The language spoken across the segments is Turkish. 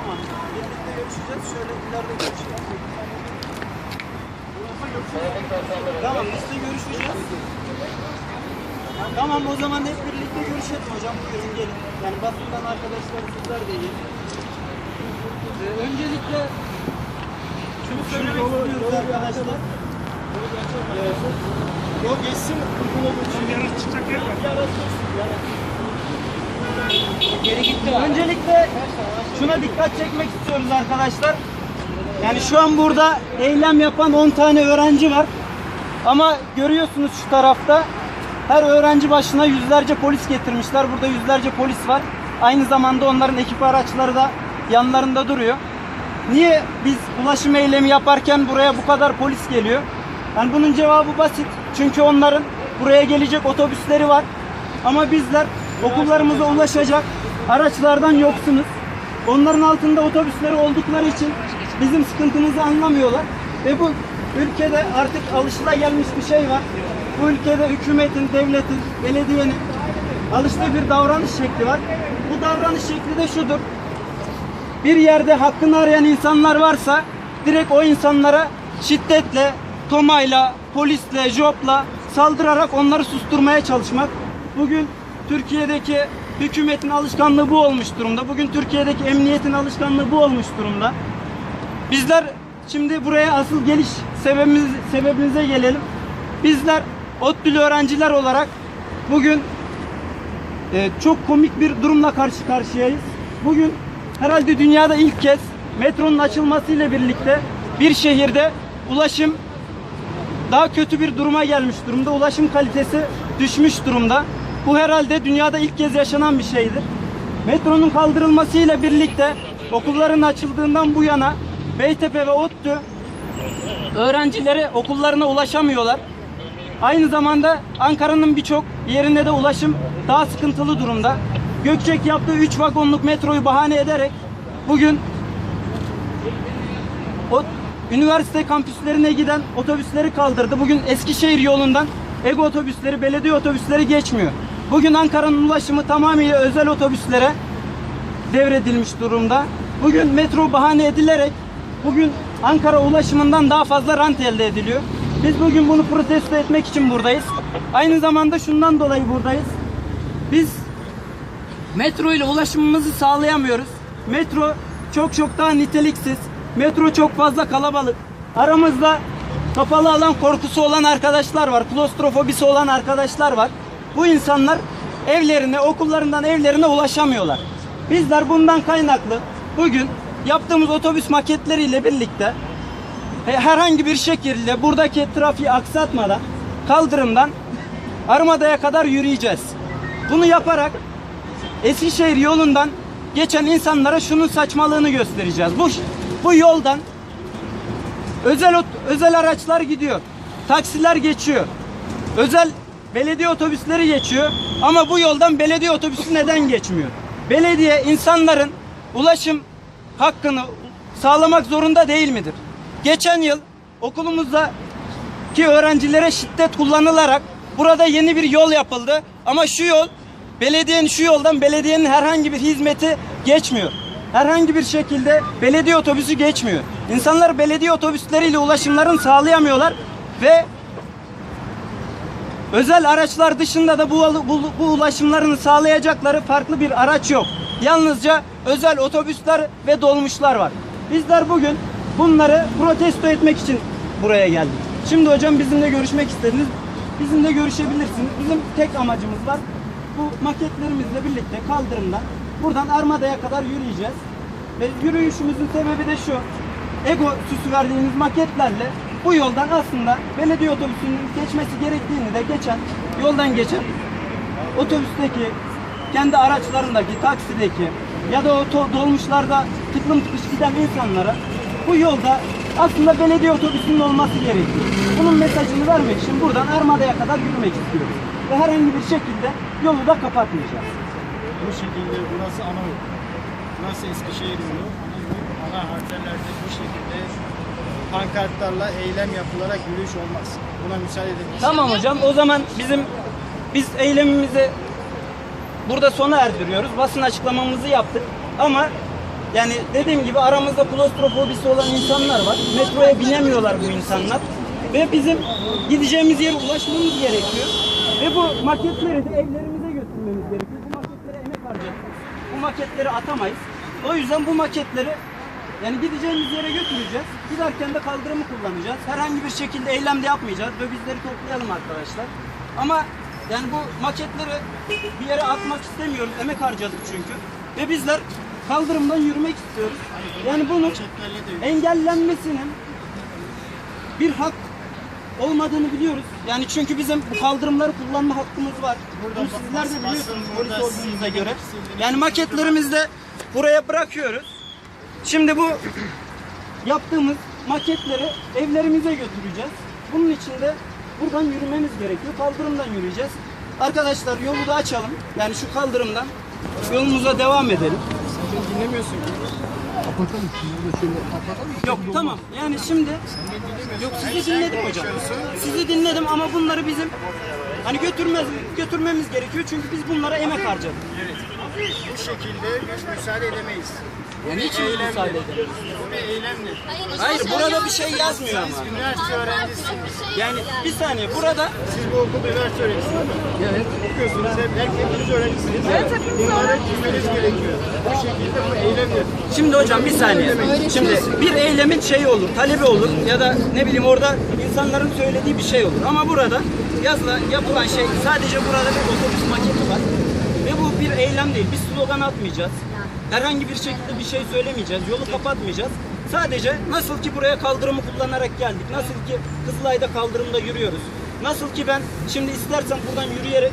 Tamam. Birlikte görüşeceğiz. Şöyle ileride görüşeceğiz. Tamam biz de görüşeceğiz. Tamam o zaman hep birlikte görüşelim hocam. Buyurun gelin. Yani basından arkadaşlar sizler de gelin. Ee, öncelikle şunu söylemek istiyoruz arkadaşlar. Ee, Yok geçsin. Geri gitti. Öncelikle şuna dikkat çekmek istiyoruz arkadaşlar. Yani şu an burada eylem yapan 10 tane öğrenci var. Ama görüyorsunuz şu tarafta her öğrenci başına yüzlerce polis getirmişler. Burada yüzlerce polis var. Aynı zamanda onların ekip araçları da yanlarında duruyor. Niye biz ulaşım eylemi yaparken buraya bu kadar polis geliyor? Yani bunun cevabı basit. Çünkü onların buraya gelecek otobüsleri var. Ama bizler okullarımıza ulaşacak araçlardan yoksunuz. Onların altında otobüsleri oldukları için bizim sıkıntımızı anlamıyorlar. Ve bu ülkede artık alışılagelmiş bir şey var. Bu ülkede hükümetin, devletin, belediyenin alıştığı bir davranış şekli var. Bu davranış şekli de şudur. Bir yerde hakkını arayan insanlar varsa direkt o insanlara şiddetle, tomayla, polisle, jopla saldırarak onları susturmaya çalışmak. Bugün Türkiye'deki hükümetin alışkanlığı bu olmuş durumda. Bugün Türkiye'deki emniyetin alışkanlığı bu olmuş durumda. Bizler şimdi buraya asıl geliş sebebimiz, sebebimize gelelim. Bizler ODTÜ'lü öğrenciler olarak bugün e, çok komik bir durumla karşı karşıyayız. Bugün herhalde dünyada ilk kez metronun açılmasıyla birlikte bir şehirde ulaşım daha kötü bir duruma gelmiş durumda. Ulaşım kalitesi düşmüş durumda. Bu herhalde dünyada ilk kez yaşanan bir şeydir. Metronun kaldırılmasıyla birlikte okulların açıldığından bu yana Beytepe ve ODTÜ öğrencileri okullarına ulaşamıyorlar. Aynı zamanda Ankara'nın birçok yerinde de ulaşım daha sıkıntılı durumda. Gökçek yaptığı 3 vagonluk metroyu bahane ederek bugün o üniversite kampüslerine giden otobüsleri kaldırdı. Bugün Eskişehir yolundan Ego otobüsleri, belediye otobüsleri geçmiyor. Bugün Ankara'nın ulaşımı tamamıyla özel otobüslere devredilmiş durumda. Bugün metro bahane edilerek bugün Ankara ulaşımından daha fazla rant elde ediliyor. Biz bugün bunu protesto etmek için buradayız. Aynı zamanda şundan dolayı buradayız. Biz metro ile ulaşımımızı sağlayamıyoruz. Metro çok çok daha niteliksiz. Metro çok fazla kalabalık. Aramızda kapalı alan korkusu olan arkadaşlar var. Klostrofobisi olan arkadaşlar var. Bu insanlar evlerine, okullarından evlerine ulaşamıyorlar. Bizler bundan kaynaklı bugün yaptığımız otobüs maketleriyle birlikte e, herhangi bir şekilde buradaki trafiği aksatmadan kaldırımdan Armada'ya kadar yürüyeceğiz. Bunu yaparak Eskişehir yolundan geçen insanlara şunun saçmalığını göstereceğiz. Bu bu yoldan özel özel araçlar gidiyor. Taksiler geçiyor. Özel belediye otobüsleri geçiyor. Ama bu yoldan belediye otobüsü neden geçmiyor? Belediye insanların ulaşım hakkını sağlamak zorunda değil midir? Geçen yıl okulumuzda ki öğrencilere şiddet kullanılarak burada yeni bir yol yapıldı. Ama şu yol belediyenin şu yoldan belediyenin herhangi bir hizmeti geçmiyor. Herhangi bir şekilde belediye otobüsü geçmiyor. İnsanlar belediye otobüsleriyle ulaşımlarını sağlayamıyorlar ve özel araçlar dışında da bu, bu, bu ulaşımlarını sağlayacakları farklı bir araç yok. Yalnızca özel otobüsler ve dolmuşlar var. Bizler bugün bunları protesto etmek için buraya geldik. Şimdi hocam bizimle görüşmek istediniz. Bizimle görüşebilirsiniz. Bizim tek amacımız var. Bu maketlerimizle birlikte kaldırımdan buradan Armada'ya kadar yürüyeceğiz. Ve yürüyüşümüzün sebebi de şu. Ego süsü verdiğimiz maketlerle bu yoldan aslında belediye otobüsünün geçmesi gerektiğini de geçen, yoldan geçen otobüsteki, kendi araçlarındaki, taksideki ya da o dolmuşlarda tıklım tıkış giden insanlara bu yolda aslında belediye otobüsünün olması gerekiyor. Bunun mesajını vermek için buradan Armada'ya kadar yürümek istiyoruz. Ve herhangi bir şekilde yolu da kapatmayacağız. Bu şekilde burası ana yol. Burası Eskişehir yolu. Ana. Ana arterlerde bu şekilde pankartlarla eylem yapılarak yürüyüş olmaz. Buna müsaade edemeyiz. Tamam hocam o zaman bizim biz eylemimizi burada sona erdiriyoruz. Basın açıklamamızı yaptık ama Yani dediğim gibi aramızda klostrofobisi olan insanlar var. Metroya binemiyorlar bu insanlar. Ve bizim gideceğimiz yere ulaşmamız gerekiyor. Ve bu maketleri de evlerimize götürmemiz gerekiyor. Bu maketlere emek harcayacağız. Bu maketleri atamayız. O yüzden bu maketleri yani gideceğimiz yere götüreceğiz. Giderken de kaldırımı kullanacağız. Herhangi bir şekilde eylem de yapmayacağız. Dövizleri toplayalım arkadaşlar. Ama yani bu maketleri bir yere atmak istemiyoruz. Emek harcadık çünkü. Ve bizler kaldırımdan yürümek istiyoruz. Yani bunun engellenmesinin bir hak olmadığını biliyoruz. Yani çünkü bizim bu kaldırımları kullanma hakkımız var. Bunu sizler de biliyorsunuz polis olduğunuza göre. Yani maketlerimizi de buraya bırakıyoruz. Şimdi bu yaptığımız maketleri evlerimize götüreceğiz. Bunun için de buradan yürümemiz gerekiyor. Kaldırımdan yürüyeceğiz. Arkadaşlar yolu da açalım. Yani şu kaldırımdan yolumuza devam edelim. Sen dinlemiyorsun ki. Yok tamam. Yani şimdi yok sizi dinledim hocam. Sizi dinledim ama bunları bizim hani götürmez götürmemiz gerekiyor çünkü biz bunlara emek harcadık. Bu şekilde biz müsaade edemeyiz. Yani niçin Eylemdir. müsaade? Bu bir eylemdir. Hayır burada bir şey yazmıyor ama. Siz üniversite öğrencisiniz. Yani bir saniye burada Siz bu okulda üniversite öğrencisiniz değil mi? Evet. Okuyorsunuz. Hep, hep hepiniz öğrencisiniz. Evet, Bunları bilmeniz gerekiyor. Bu şekilde bu eylemdir. Şimdi hocam bir saniye. Şimdi bir eylemin şeyi olur, talebi olur ya da ne bileyim orada insanların söylediği bir şey olur. Ama burada yazılan yapılan şey sadece burada bir otobüs maketi var. Ve bu bir eylem değil. Biz slogan atmayacağız. Herhangi bir şekilde bir şey söylemeyeceğiz. Yolu kapatmayacağız. Sadece nasıl ki buraya kaldırımı kullanarak geldik. Nasıl ki Kızılay'da kaldırımda yürüyoruz. Nasıl ki ben şimdi istersem buradan yürüyerek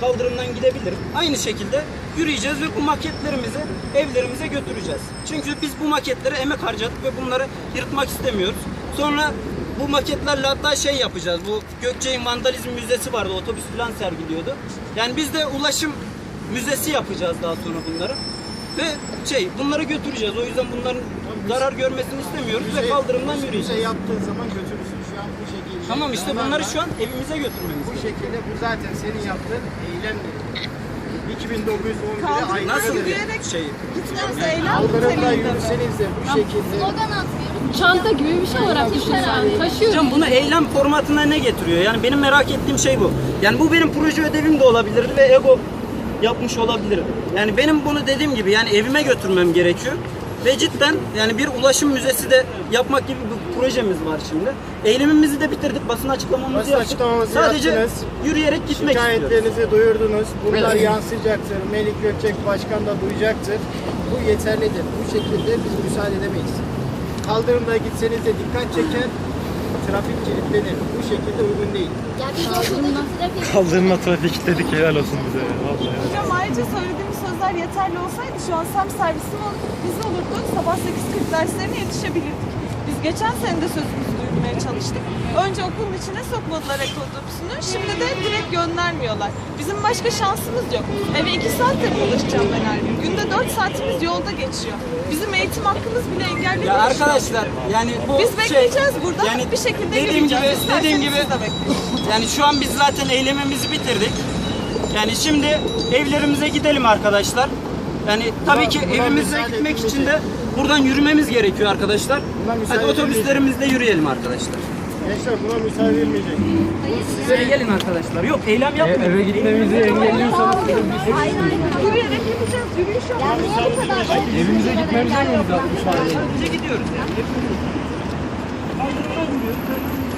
kaldırımdan gidebilirim. Aynı şekilde yürüyeceğiz ve bu maketlerimizi evlerimize götüreceğiz. Çünkü biz bu maketlere emek harcadık ve bunları yırtmak istemiyoruz. Sonra bu maketlerle hatta şey yapacağız. Bu Gökçe'nin vandalizm müzesi vardı. Otobüs falan sergiliyordu. Yani biz de ulaşım müzesi yapacağız daha sonra bunları. Ve şey bunları götüreceğiz. O yüzden bunların zarar görmesini istemiyoruz ve kaldırımdan Müze yürüyeceğiz. yaptığın zaman götürürsün. Şu an bu şekilde. Tamam işte Bunlar bunları şu an evimize götürmemiz Bu şekilde bu zaten senin yaptığın eylemdir. 2911'e Kaldırım aykırı Nasıl Yürüyerek şey? Gitmemiz eylem Kaldırımda yürüseniz de bu şekilde Slogan atmıyoruz. Çanta gibi bir şey olarak düşünsen taşıyoruz. Hocam bunu eylem formatına ne getiriyor? Yani benim merak ettiğim şey bu. Yani bu benim proje ödevim de olabilir ve ego yapmış olabilirim. Yani benim bunu dediğim gibi yani evime götürmem gerekiyor. Ve cidden yani bir ulaşım müzesi de yapmak gibi bir projemiz var şimdi. Eylemimizi de bitirdik. Basın açıklamamızı Basın yaptık. açıklamamızı Sadece yaptınız. yürüyerek gitmek istiyoruz. şikayetlerinizi duyurdunuz. Bunlar yansıyacaktır. Melik Gökçek Başkan da duyacaktır. Bu yeterlidir. Bu şekilde biz müsaade edemeyiz. Kaldırımda gitseniz de dikkat çeker. Trafik kilitlenir. Bu şekilde uygun değil. Ya biz ortada trafik Kaldırma trafik kilitledik helal olsun bize. Vallahi. Hocam ayrıca söylediğimiz sözler yeterli olsaydı şu an SEM servisim ol- biz olurdu. Sabah 8.40 derslerine yetişebilirdik. Biz geçen sene de sözümüzü duyurmaya çalıştık. Önce okulun içine sokmadılar otobüsünü. Şimdi de direkt göndermiyorlar. Bizim başka şansımız yok. Eve 2 saatte mi ulaşacağım ben her gün? Günde 4 saatimiz yolda geçiyor. Bizim eğitim hakkımız bile engelleniyor. Ya arkadaşlar yani bu Biz şey, bekleyeceğiz burada. bir şekilde dediğim gibi dediğim gibi siz de bekleyin. yani şu an biz zaten eylemimizi bitirdik. Yani şimdi evlerimize gidelim arkadaşlar. Yani tabii ki evimize gitmek için de. Buradan yürümemiz gerekiyor arkadaşlar. Hadi otobüslerimizle yürüyelim arkadaşlar. Gençler buna müsaade edilmeyecek. Size gelin arkadaşlar. Yok eylem yapmıyoruz. Eve gitmemizi engelliyorsanız Yürüyerek gideceğiz. Yürüyüş yok. Ya niye bu kadar evimize gitmemize mi müsaade? Sadece gidiyoruz yani. Hepimiz. Yürüyoruz.